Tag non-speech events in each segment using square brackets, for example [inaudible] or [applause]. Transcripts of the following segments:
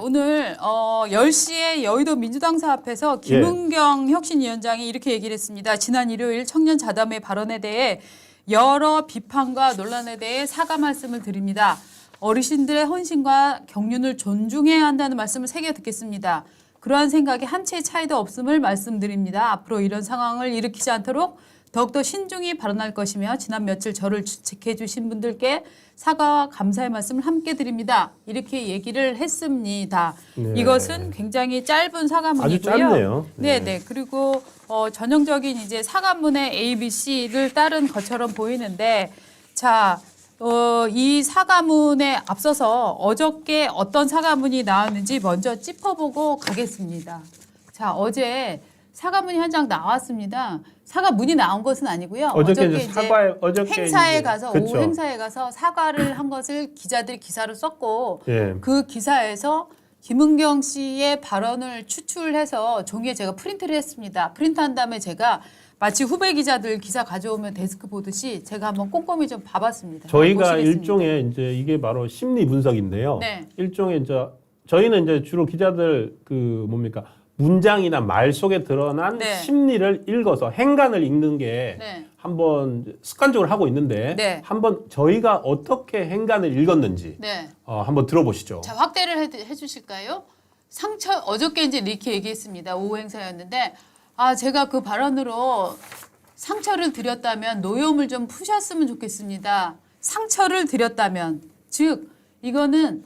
오늘 어 10시에 여의도 민주당사 앞에서 예. 김은경 혁신위원장이 이렇게 얘기를 했습니다. 지난 일요일 청년 자담회 발언에 대해 여러 비판과 논란에 대해 사과 말씀을 드립니다. 어르신들의 헌신과 경륜을 존중해야 한다는 말씀을 새겨 듣겠습니다. 그러한 생각에 한 채의 차이도 없음을 말씀드립니다. 앞으로 이런 상황을 일으키지 않도록 더욱더 신중히 발언할 것이며 지난 며칠 저를 지켜해 주신 분들께 사과와 감사의 말씀을 함께 드립니다. 이렇게 얘기를 했습니다. 네. 이것은 굉장히 짧은 사과문이고요. 아주 짧네요. 네, 네. 네. 그리고 어, 전형적인 이제 사과문의 A, B, C를 따른 것처럼 보이는데 자, 어, 이 사과문에 앞서서 어저께 어떤 사과문이 나왔는지 먼저 짚어보고 가겠습니다. 자, 어제 사과문이 한장 나왔습니다. 사과문이 나온 것은 아니고요. 어저께 이제 사과에 어저께 행사에 이제- 가서 그쵸. 오후 행사에 가서 사과를 한 것을 기자들이 기사로 썼고 예. 그 기사에서 김은경 씨의 발언을 추출해서 종이에 제가 프린트를 했습니다. 프린트한 다음에 제가 마치 후배 기자들 기사 가져오면 데스크 보듯이 제가 한번 꼼꼼히 좀 봐봤습니다. 저희가. 일종의 이제 이게 바로 심리 분석인데요. 네. 일종의 이제 저희는 이제 주로 기자들 그 뭡니까 문장이나 말 속에 드러난 네. 심리를 읽어서 행간을 읽는 게 네. 한번 습관적으로 하고 있는데 네. 한번 저희가 어떻게 행간을 읽었는지 네. 어, 한번 들어보시죠. 자 확대를 해, 해주실까요? 상처 어저께 이제 이렇게 얘기했습니다. 오후 행사였는데 아 제가 그 발언으로 상처를 드렸다면 노여움을 좀 푸셨으면 좋겠습니다. 상처를 드렸다면 즉 이거는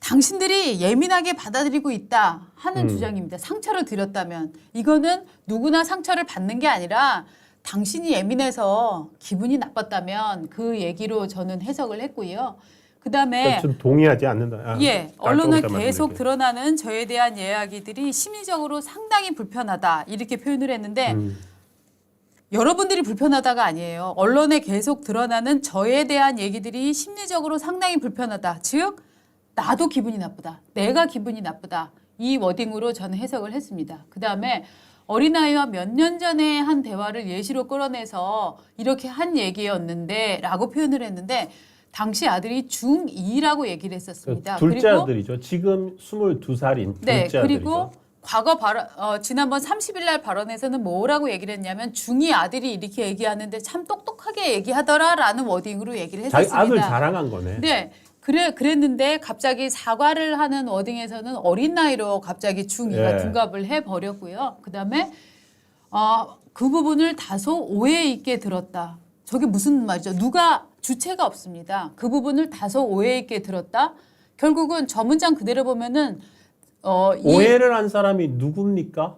당신들이 예민하게 받아들이고 있다 하는 음. 주장입니다. 상처를 드렸다면 이거는 누구나 상처를 받는 게 아니라 당신이 예민해서 기분이 나빴다면 그 얘기로 저는 해석을 했고요. 그다음에 좀 동의하지 않는다. 아, 예, 언론에 이따 계속. 드러나는 저에 대한 이야기들이 심리적으로 상당히 불편하다 이렇게 표현을 했는데 음. 여러분들이 불편하다가 아니에요. 언론에 계속 드러나는 저에 대한 얘기들이 심리적으로 상당히 불편하다. 즉 나도 기분이 나쁘다. 내가 기분이 나쁘다. 이 워딩으로 저는 해석을 했습니다. 그 다음에 어린아이와 몇 년 전에 한 대화를 예시로 끌어내서 이렇게 한 얘기였는데 라고 표현을 했는데 당시 아들이 중2라고 얘기를 했었습니다. 그 둘째 그리고 아들이죠. 지금 22살인 네, 둘째 그리고 아들이죠. 과거 발언, 어, 지난번 30일 날 발언에서는 뭐라고 얘기를 했냐면 중2 아들이 이렇게 얘기하는데 참 똑똑하게 얘기하더라라는 워딩으로 얘기를 했었습니다. 아들 자랑한 거네. 네. 그래 그랬는데 갑자기 사과를 하는 워딩에서는 어린 나이로 갑자기 중2가 예. 둔갑을 해 버렸고요. 그다음에 어, 그 부분을 다소 오해 있게 들었다. 저게 무슨 말이죠? 누가 주체가 없습니다. 그 부분을 다소 오해 있게 들었다. 결국은 저 문장 그대로 보면은 어, 이 오해를 한 사람이 누굽니까?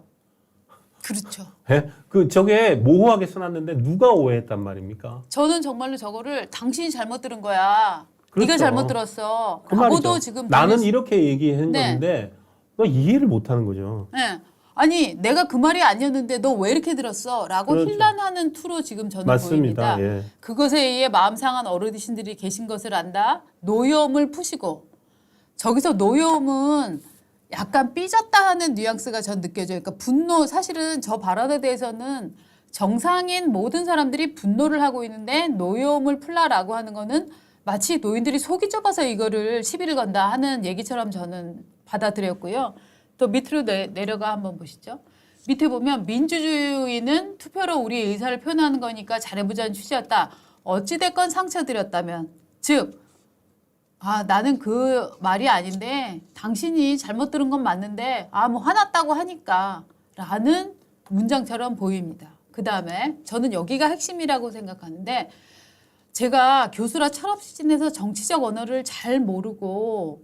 그렇죠. 예? 그 저게 모호하게 써놨는데 누가 오해했단 말입니까? 저는 정말로 저거를 당신이 잘못 들은 거야. 그렇죠. 네가 잘못 들었어. 그 말이죠. 지금 나는 이렇게 얘기한 네. 건데 너 이해를 못 하는 거죠. 네. 아니 내가 그 말이 아니었는데 너 왜 이렇게 들었어? 라고 그렇죠. 힐난하는 투로 지금 저는 맞습니다. 보입니다. 예. 그것에 의해 마음 상한 어르신들이 계신 것을 안다. 노여움을 푸시고 저기서 노여움은 약간 삐졌다 하는 뉘앙스가 전 느껴져요. 그러니까 분노 사실은 저 발언에 대해서는 정상인 모든 사람들이 분노를 하고 있는데 노여움을 풀라라고 하는 거는 마치 노인들이 속이 좁아서 이거를 시비를 건다 하는 얘기처럼 저는 받아들였고요. 또 밑으로 내, 내려가 한번 보시죠. 밑에 보면 민주주의는 투표로 우리 의사를 표현하는 거니까 잘해보자는 취지였다. 어찌됐건 상처드렸다면 즉 아, 나는 그 말이 아닌데 당신이 잘못 들은 건 맞는데 아, 뭐 화났다고 하니까 라는 문장처럼 보입니다. 그 다음에 저는 여기가 핵심이라고 생각하는데 제가 교수라 철없이 지내서 정치적 언어를 잘 모르고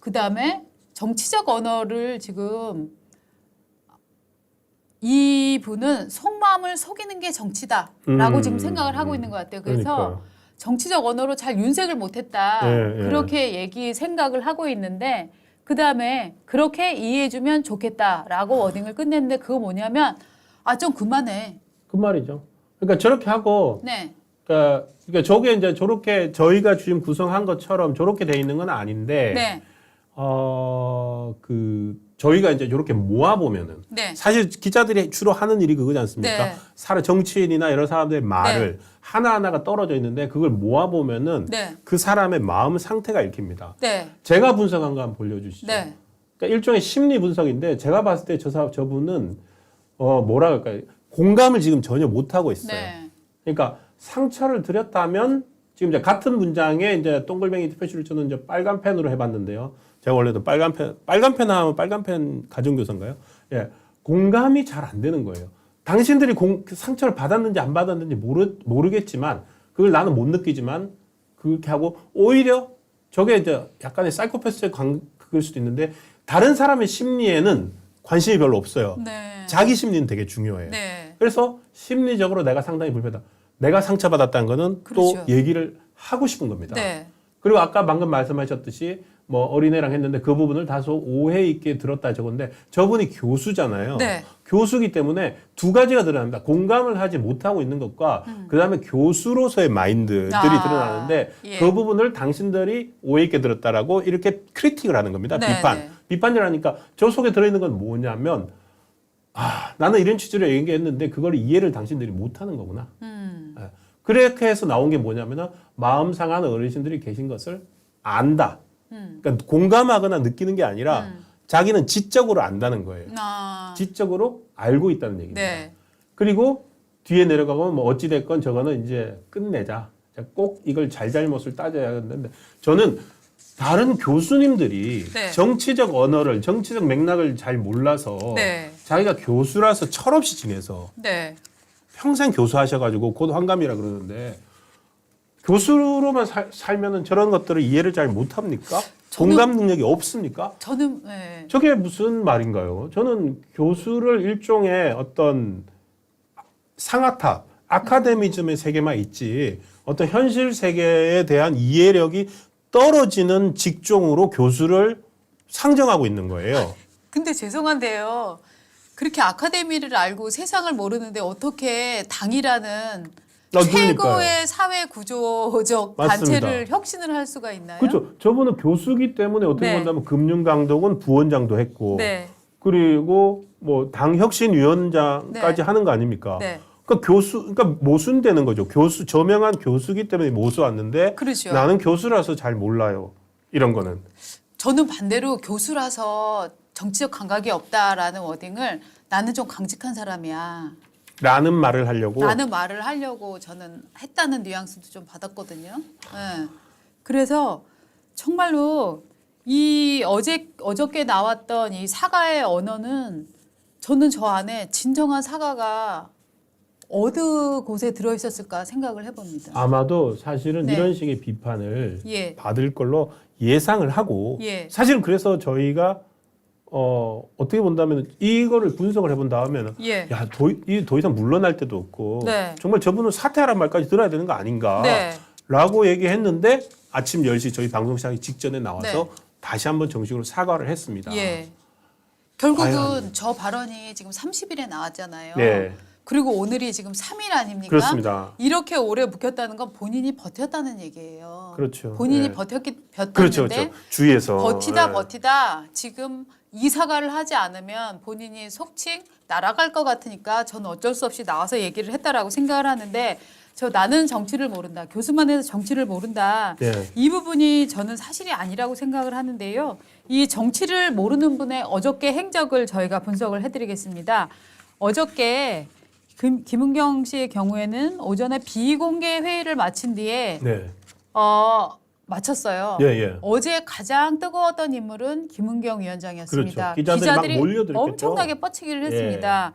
그 다음에 정치적 언어를 지금 이 분은 속마음을 속이는 게 정치다라고 음, 지금 생각을 하고 있는 것 같아요. 그래서 그러니까요. 정치적 언어로 잘 윤색을 못했다. 예, 예. 그렇게 얘기 생각을 하고 있는데 그 다음에 그렇게 이해해주면 좋겠다라고 워딩을 끝냈는데 그거 뭐냐면 아 좀 그만해. 그 말이죠. 그러니까 저렇게 하고 네, 그러니까, 그러니까 저게 이제 저렇게 저희가 지금 구성한 것처럼 저렇게 돼 있는 건 아닌데 네, 어 그 저희가 이제 이렇게 모아 보면은 네. 사실 기자들이 주로 하는 일이 그거지 않습니까? 네. 사람 정치인이나 여러 사람들의 말을 하나 하나가 떨어져 있는데 그걸 모아 보면은 네. 그 사람의 마음 상태가 읽힙니다. 네. 제가 분석한 거 한번 돌려주시죠. 네. 그러니까 일종의 심리 분석인데 제가 봤을 때 저사 저분은 어 뭐라 할까요? 공감을 지금 전혀 못 하고 있어요. 네. 그러니까 상처를 드렸다면 지금 이제 같은 문장에 이제 동글뱅이 표시를 저는 이제 빨간 펜으로 해봤는데요. 제가 원래도 빨간 펜 빨간 펜 하면 빨간 펜 가정교사인가요? 예, 공감이 잘 안 되는 거예요. 당신들이 공, 그 상처를 받았는지 안 받았는지 모르 모르겠지만 그걸 나는 못 느끼지만 그렇게 하고 오히려 저게 이제 약간의 사이코패스의 관 그럴 수도 있는데 다른 사람의 심리에는 관심이 별로 없어요. 네. 자기 심리는 되게 중요해요. 네. 그래서 심리적으로 내가 상당히 불편하다. 내가 상처받았다는 거는 그렇죠. 또 얘기를 하고 싶은 겁니다. 네. 그리고 아까 방금 말씀하셨듯이 뭐 어린애랑 했는데 그 부분을 다소 오해 있게 들었다 저건데 저분이 교수잖아요. 네. 교수기 때문에 두 가지가 드러납니다. 공감을 하지 못하고 있는 것과 그다음에 교수로서의 마인드들이 음. 아, 드러나는데 예. 그 부분을 당신들이 오해 있게 들었다라고 이렇게 크리틱을 하는 겁니다. 네, 비판. 네. 비판이라니까 저 속에 들어 있는 건 뭐냐면 아 나는 이런 취지로 얘기했는데 그걸 이해를 당신들이 못 하는 거구나. 음. 예. 그렇게 해서 나온 게 뭐냐면은 마음 상한 어르신들이 계신 것을 안다. 음. 그러니까 공감하거나 느끼는 게 아니라 음. 자기는 지적으로 안다는 거예요. 아. 지적으로 알고 있다는 얘기입니다. 네. 그리고 뒤에 내려가면 뭐 어찌 됐건 저거는 이제 끝내자. 자, 꼭 이걸 잘잘못을 따져야 하는데 저는 다른 교수님들이 네. 정치적 언어를 정치적 맥락을 잘 몰라서 네. 자기가 교수라서 철없이 지내서 네. 평생 교수하셔가지고 곧 환감이라 그러는데 교수로만 살, 살면은 저런 것들을 이해를 잘 못합니까? 저는- 공감 능력이 없습니까? 저는 네. 저게 무슨 말인가요? 저는 교수를 일종의 어떤 상아탑, 아카데미즘의 세계만 있지 어떤 현실 세계에 대한 이해력이 떨어지는 직종으로 교수를 상정하고 있는 거예요. 근데 죄송한데요. 그렇게 아카데미를 알고 세상을 모르는데 어떻게 당이라는 아, 최고의 그러니까요. 사회 구조적 맞습니다. 단체를 혁신을 할 수가 있나요? 그렇죠. 저분은 교수기 때문에 어떻게 네. 본다면 금융강독은 부원장도 했고 네. 그리고 뭐 당 혁신위원장까지 네. 하는 거 아닙니까? 네. 그러니까 교수, 그러니까 모순되는 거죠. 교수 저명한 교수기 때문에 모수 왔는데 그렇죠. 나는 교수라서 잘 몰라요. 이런 거는 저는 반대로 교수라서 정치적 감각이 없다라는 워딩을 나는 좀 강직한 사람이야. 라는 말을 하려고 라는 말을 하려고 저는 했다는 뉘앙스도 좀 받았거든요. 예. 그래서 정말로 이 어제 어저께 나왔던 이 사과의 언어는 저는 저 안에 진정한 사과가 어느 곳에 들어 있었을까 생각을 해봅니다. 아마도 사실은 네. 이런 식의 비판을 예. 받을 걸로 예상을 하고 예. 사실은 그래서 저희가 어 어떻게 본다면 이거를 분석을 해본 다음에는 예. 야더 이상 물러날 때도 없고 네. 정말 저분은 사퇴하란 말까지 들어야 되는 거 아닌가 네. 라고 얘기했는데 아침 10시 저희 방송 시작하기 직전에 나와서 네. 다시 한번 정식으로 사과를 했습니다. 예. 결국은 과연. 저 발언이 지금 30일에 나왔잖아요. 네. 그리고 오늘이 지금 3일 아닙니까? 그렇습니다. 이렇게 오래 묵혔다는 건 본인이 버텼다는 얘기예요. 그렇죠. 본인이 네. 버텼기 버텼는데 그렇죠, 그렇죠. 주위에서 버티다 네. 버티다 지금 이 사과를 하지 않으면 본인이 속칭 날아갈 것 같으니까 저는 어쩔 수 없이 나와서 얘기를 했다라고 생각을 하는데 저 나는 정치를 모른다. 교수만 해서 정치를 모른다. 네. 이 부분이 저는 사실이 아니라고 생각을 하는데요. 이 정치를 모르는 분의 어저께 행적을 저희가 분석을 해드리겠습니다. 어저께 금- 김은경 씨의 경우에는 오전에 비공개 회의를 마친 뒤에 네. 어, 마쳤어요. 예, 예. 어제 가장 뜨거웠던 인물은 김은경 위원장이었습니다. 그렇죠. 기자들이 막 몰려들겠죠. 엄청나게 뻗치기를 예. 했습니다.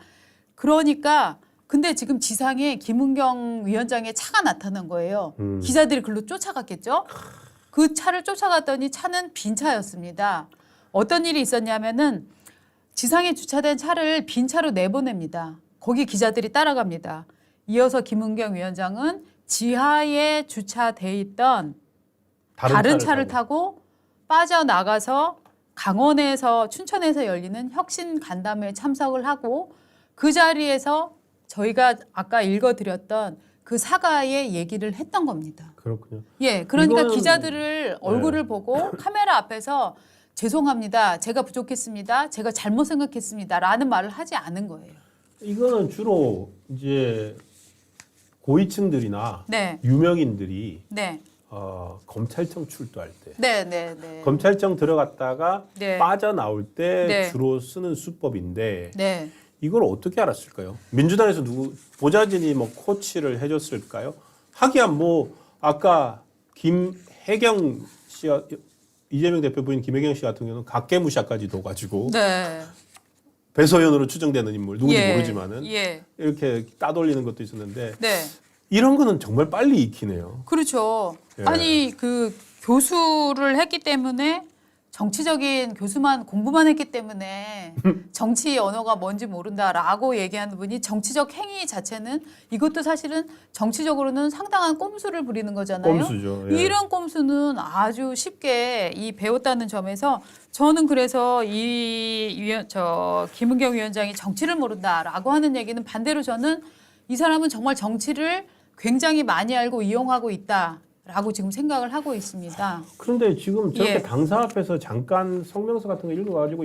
그러니까 근데 지금 지상에 김은경 위원장의 차가 나타난 거예요. 음. 기자들이 글로 쫓아갔겠죠. 그 차를 쫓아갔더니 차는 빈 차였습니다. 어떤 일이 있었냐면은 지상에 주차된 차를 빈 차로 내보냅니다. 거기 기자들이 따라갑니다. 이어서 김은경 위원장은 지하에 주차돼 있던 다른, 차를, 타고 빠져나가서 강원에서 춘천에서 열리는 혁신 간담회에 참석을 하고 그 자리에서 저희가 아까 읽어드렸던 그 사과의 얘기를 했던 겁니다. 그렇군요. 예, 그러니까 이거는- 기자들을 얼굴을 보고 카메라 앞에서 죄송합니다. 제가 부족했습니다. 제가 잘못 생각했습니다.라는 말을 하지 않은 거예요. 이거는 주로 이제 고위층들이나 네, 유명인들이 네, 어, 검찰청 출두할 때 네, 네, 네. 검찰청 들어갔다가 네. 빠져나올 때 네. 주로 쓰는 수법인데 네. 이걸 어떻게 알았을까요? 민주당에서 누구 보좌진이 뭐 코치를 해줬을까요? 하기야 뭐 아까 김혜경 씨가 이재명 대표 부인 김혜경 씨 같은 경우는 각계무샤까지 둬가지고 네. 배소연으로 추정되는 인물 누군지 예, 모르지만은 예. 이렇게 따돌리는 것도 있었는데 네. 이런 거는 정말 빨리 익히네요. 그렇죠. 예. 아니 그 교수를 했기 때문에 정치적인 교수만 공부만 했기 때문에 [laughs] 정치 언어가 뭔지 모른다라고 얘기하는 분이 정치적 행위 자체는 이것도 사실은 정치적으로는 상당한 꼼수를 부리는 거잖아요. 꼼수죠. 예. 이런 꼼수는 아주 쉽게 이 배웠다는 점에서 저는 그래서 이 위원 저 김은경 위원장이 정치를 모른다라고 하는 얘기는 반대로 저는 이 사람은 정말 정치를 굉장히 많이 알고 이용하고 있다 라고 지금 생각을 하고 있습니다. 그런데 지금 저렇게 예. 당사 앞에서 잠깐 성명서 같은 거 읽어가지고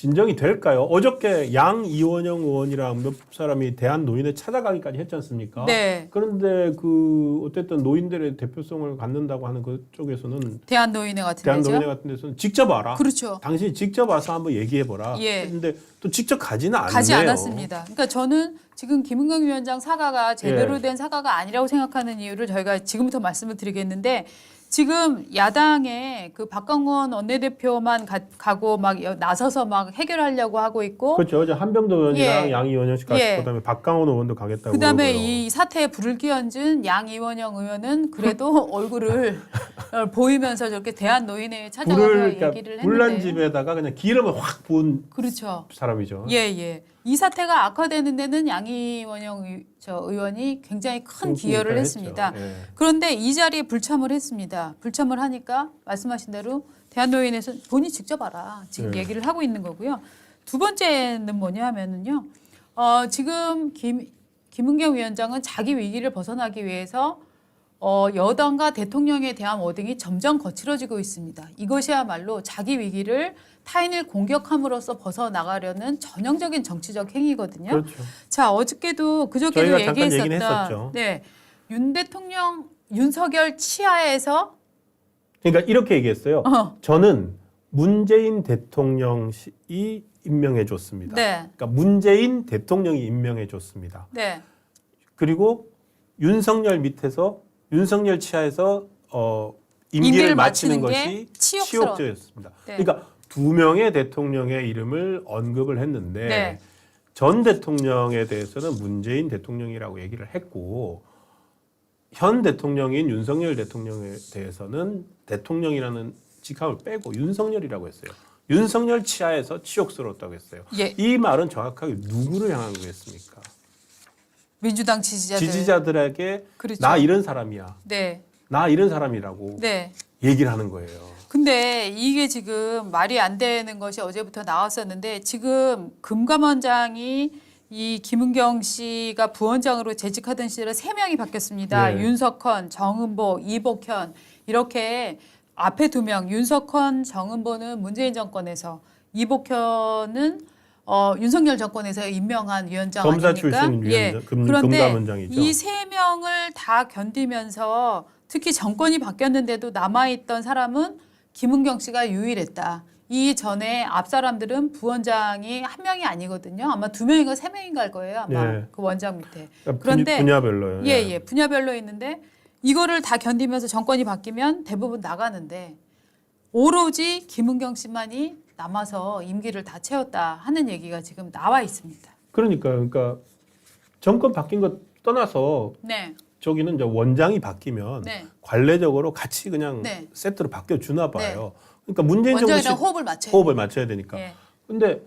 진정이 될까요? 어저께 양 이원영 의원이랑 몇 사람이 대한 노인에 찾아가기까지 했지 않습니까? 네. 그런데 그 어쨌든 노인들의 대표성을 갖는다고 하는 그 쪽에서는 대한 노인회 같은 대한 데죠. 노인회 같은 데서는 직접 와라. 그렇죠. 당신이 직접 와서 한번 얘기해 보라. 예. 근데 또 직접 가지는 않네요. 가지 않았습니다. 그러니까 저는 지금 김은경 위원장 사과가 제대로 예. 된 사과가 아니라고 생각하는 이유를 저희가 지금부터 말씀을 드리겠는데 지금 야당의 그 박광원 원내대표만 가, 고막 여- 나서서 막 해결하려고 하고 있고 그렇죠. 어제 한병도 의원이랑 예. 양씨 갔고 예. 그다음에 박강원 의원도 가겠다고. 그다음에 그러고요. 이 사태에 불을 끼얹은 양 이원영 의원은 그래도 [laughs] 얼굴을 어, 보이면서 저렇게 대한 노인회에 찾아가서 불을 얘기를 그러니까 했는데 불난 집에다가 그냥 기름을 확 부은 그렇죠. 사람이죠. 예, 예. 이 사태가 악화되는 데는 양이원영 의, 저 의원이 굉장히 큰 기여를. 했습니다. 예. 그런데 이 자리에 불참을 했습니다. 불참을 하니까 말씀하신 대로 대한노인에서 본인이 직접 알아. 지금 네. 얘기를 하고 있는 거고요. 두 번째는 뭐냐 하면은요. 어, 지금 김, 김은경 위원장은 자기 위기를 벗어나기 위해서 어, 여당과 대통령에 대한 워딩이 점점 거칠어지고 있습니다. 이것이야말로 자기 위기를 타인을 공격함으로써 벗어나가려는 전형적인 정치적 행위거든요. 그렇죠. 자 어저께도 그저께도 했었죠. 네, 윤 대통령 윤석열 치하에서 그러니까 이렇게 얘기했어요. 어, 저는 문재인 대통령이 임명해 줬습니다. 네, 그러니까 문재인 대통령이 임명해 줬습니다. 네, 그리고 윤석열 밑에서 윤석열 치하에서 어, 임기를 임기를 마치는 마치는 것이. 치욕죄였습니다. 네. 그러니까 두 명의 대통령의 이름을 언급을 했는데 네. 전 대통령에 대해서는 문재인 대통령이라고 얘기를 했고 현 대통령인 윤석열 대통령에 대해서는 대통령이라는 직함을 빼고 윤석열이라고 했어요. 윤석열 치하에서 치욕스러웠다고 했어요. 예, 이 말은 정확하게 누구를 향한 거겠습니까? 민주당 지지자들. 지지자들에게 그렇죠. 나 이런 사람이야. 네, 나 이런 사람이라고 네. 얘기를 하는 거예요. 근데 이게 지금 말이 안 되는 것이 어제부터 나왔었는데 지금 금감원장이 이 김은경 씨가 부원장으로 재직하던 시절에 세 명이 바뀌었습니다. 네. 윤석헌, 정은보, 이복현 이렇게 앞에 두 명 윤석헌, 정은보는 문재인 정권에서 이복현은 어, 윤석열 정권에서 임명한 위원장 검사 아닙니까? 출신 예. 위원장, 금, 그런데 금감원장이죠. 이 세 명을 다 견디면서 특히 정권이 바뀌었는데도 남아있던 사람은 김은경 씨가 유일했다. 이 전에 앞 사람들은 부원장이 한 명이 아니거든요. 아마 두 명인가 세 명인가 할 거예요. 아마 네. 그 원장 밑에. 그러니까 그런데- 분야, 분야별로요. 예, 예. 분야별로 있는데 이거를 다 견디면서 정권이 바뀌면 대부분 나가는데 오로지 김은경 씨만이 남아서 임기를 다 채웠다 하는 얘기가 지금 나와 있습니다. 그러니까 그러니까 정권 바뀐 것 떠나서 네. 저기는 이제 원장이 바뀌면 네. 관례적으로 같이 그냥 네. 세트로 바뀌어 주나 봐요. 그러니까 문재인 정부 시 호흡을 맞춰야 호흡을 맞춰야 되니까. 예. 근데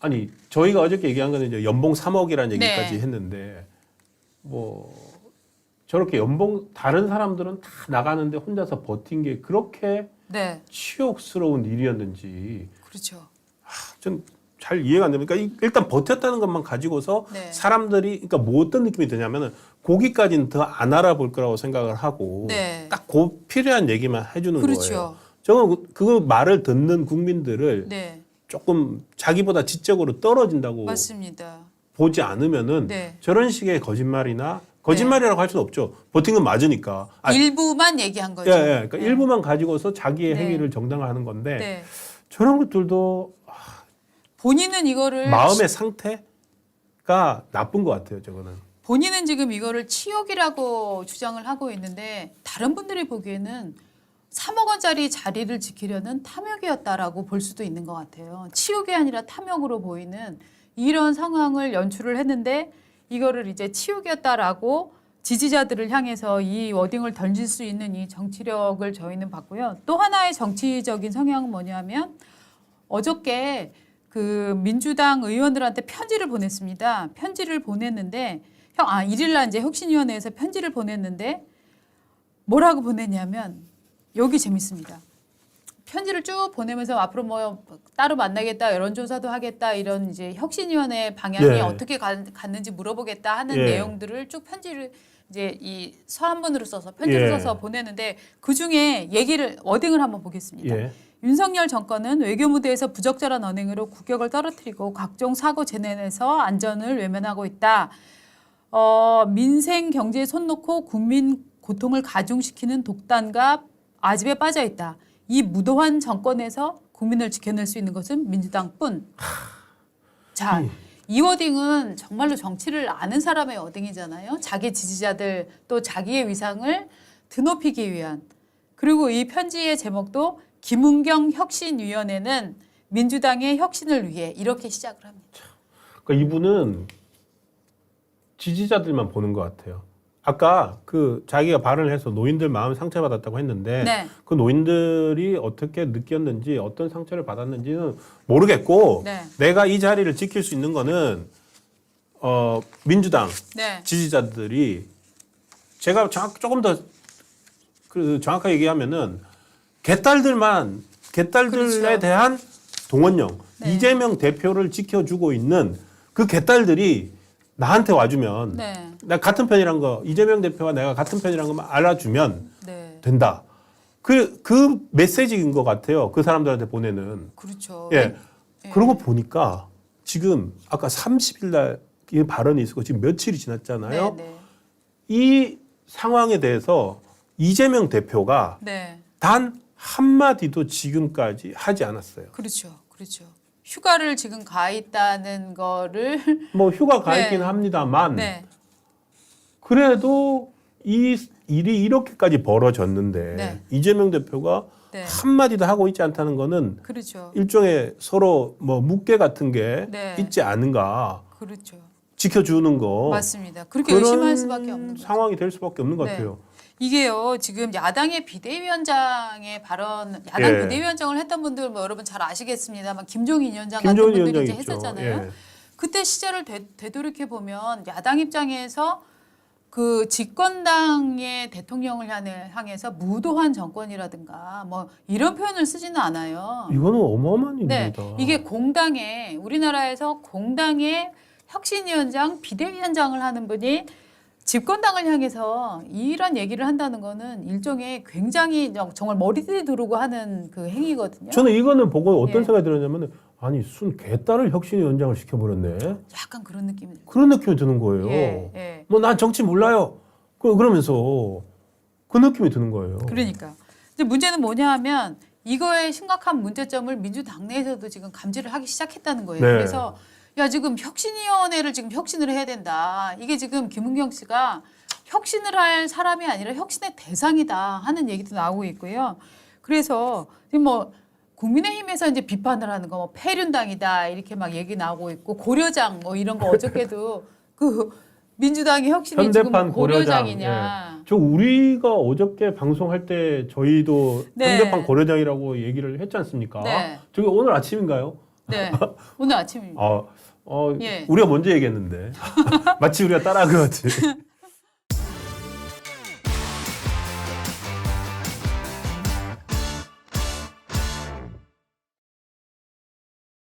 아니 저희가 어저께 얘기한 거는 이제 연봉 3억이라는 얘기까지 네. 했는데 뭐 저렇게 연봉 다른 사람들은 다 나가는데 혼자서 버틴 게 그렇게 네. 치욕스러운 일이었는지 그렇죠. 전잘 이해가 안 됩니다. 그러니까 이- 일단 버텼다는 것만 가지고서 네. 사람들이 그러니까 뭐 어떤 느낌이 드냐면은 거기까지는 더 안 알아볼 거라고 생각을 하고 네. 딱그 필요한 얘기만 해주는 그렇죠. 거예요. 저는 그, 그 말을 듣는 국민들을 네, 조금 자기보다 지적으로 떨어진다고 맞습니다. 보지 않으면은 네. 저런 식의 거짓말이나 거짓말이라고 할 수는 없죠. 버틴 건 맞으니까. 아, 일부만 얘기한 거죠. 예, 예. 그러니까 네. 일부만 가지고서 자기의 네. 행위를 정당화하는 건데 네. 저런 것들도 본인은 이거를 마음의 상태가 나쁜 것 같아요. 저거는. 본인은 지금 이거를 치욕이라고 주장을 하고 있는데 다른 분들이 보기에는 3억 원짜리 자리를 지키려는 탐욕이었다라고 볼 수도 있는 것 같아요. 치욕이 아니라 탐욕으로 보이는 이런 상황을 연출을 했는데 이거를 이제 치욕이었다라고 지지자들을 향해서 이 워딩을 던질 수 있는 이 정치력을 저희는 봤고요. 또 하나의 정치적인 성향은 뭐냐면 어저께 그 민주당 의원들한테 편지를 보냈습니다. 편지를 보냈는데 형, 아, 일일날 이제 혁신위원회에서 편지를 보냈는데 뭐라고 보냈냐면 여기 재밌습니다. 편지를 쭉 보내면서 앞으로 뭐 따로 만나겠다 여론조사도 하겠다 이런 이제 혁신위원회 방향이 예. 어떻게 가- 갔는지 물어보겠다 하는 예. 내용들을 쭉 편지를 이제 이 서한문으로 써서 편지를 예. 써서 보내는데 그 중에 얘기를 워딩을 한번 보겠습니다. 예. 윤석열 정권은 외교 무대에서 부적절한 언행으로 국격을 떨어뜨리고 각종 사고 재난에서 안전을 외면하고 있다. 어, 민생 경제에 손 놓고 국민 고통을 가중시키는 독단과 아집에 빠져 있다. 이 무도한 정권에서 국민을 지켜낼 수 있는 것은 민주당뿐. 자, 이 워딩은 정말로 정치를 아는 사람의 워딩이잖아요. 자기 지지자들 또 자기의 위상을 드높이기 위한. 그리고 이 편지의 제목도 김은경 혁신위원회는 민주당의 혁신을 위해 이렇게 시작을 합니다. 그러니까 이분은 지지자들만 보는 것 같아요. 아까 그 자기가 발언을 해서 노인들 마음 상처받았다고 했는데 네. 그 노인들이 어떻게 느꼈는지 어떤 상처를 받았는지는 모르겠고 네. 내가 이 자리를 지킬 수 있는 거는 어 민주당 네. 지지자들이 제가 정확 조금 더 그 정확하게 얘기하면은 개딸들만 개딸들에 그렇죠. 대한 동원령 네. 이재명 대표를 지켜주고 있는 그 개딸들이 나한테 와주면 네. 나 같은 편이란 거 이재명 대표와 내가 같은 편이란 것만 알아주면 네. 된다. 그 그 메시지인 것 같아요. 그 사람들한테 보내는. 그렇죠. 예. 예. 그러고 보니까 지금 아까 30일 날 이 발언이 있었고 지금 며칠이 지났잖아요. 네, 네. 이 상황에 대해서 이재명 대표가 네. 단 한마디도 지금까지 하지 않았어요. 그렇죠. 그렇죠. 휴가를 지금 가 있다는 거를 [laughs] 뭐 휴가 가 네. 있긴 합니다만 네. 그래도 이 일이 이렇게까지 벌어졌는데 네. 이재명 대표가 네. 한마디도 하고 있지 않다는 거는 그렇죠. 일종의 서로 뭐 묵계 같은 게 네. 있지 않은가 그렇죠. 지켜주는 거 맞습니다. 그렇게 의심할 수밖에 없는 거죠. 상황이 될 수밖에 없는 것 네. 같아요. 이게요 지금 야당의 비대위원장의 발언 야당 예. 비대위원장을 했던 분들 뭐 여러분 잘 아시겠습니다만 김종인 위원장 김종인 같은 분들이 위원장 이제 있죠. 했었잖아요. 예. 그때 시절을 되, 되돌이켜 보면 야당 입장에서 그 집권당의 대통령을 향해, 향해서 무도한 정권이라든가 뭐 이런 표현을 쓰지는 않아요. 이거는 어마어마한 네, 일입니다. 이게 공당에 우리나라에서 공당의 혁신위원장, 비대위원장을 하는 분이 집권당을 향해서 이런 얘기를 한다는 거는 일종의 굉장히 정말 머리띠 두르고 하는 그 행위거든요. 저는 이거는 보고 어떤 예. 생각이 들었냐면 아니 순 개딸을 혁신위원장을 시켜버렸네. 약간 그런 느낌이. 그런 느낌이 드는 거예요. 예, 예. 뭐난 정치 몰라요. 그- 그러면서 그 느낌이 드는 거예요. 그러니까. 근데 문제는 뭐냐 하면 이거의 심각한 문제점을 민주당 내에서도 지금 감지를 하기 시작했다는 거예요. 네. 그래서 야 지금 혁신위원회를 지금 혁신을 해야 된다. 이게 지금 김은경 씨가 혁신을 할 사람이 아니라 혁신의 대상이다 하는 얘기도 나오고 있고요. 그래서 지금 뭐 국민의힘에서 이제 비판을 하는 거 뭐 폐륜당이다 이렇게 막 얘기 나오고 있고 고려장 뭐 이런 거 어저께도 [laughs] 그 민주당의 혁신이 지금 현대판 고려장. 고려장이냐. 저 우리가 어저께 방송할 때 저희도 네. 현대판 고려장이라고 얘기를 했지 않습니까? 네. 저게 오늘 아침인가요? 네. [laughs] 오늘 아침입니다. 아, 어, 예. 우리가 먼저 얘기했는데 [laughs] 마치 우리가 따라한 것 같이. [laughs]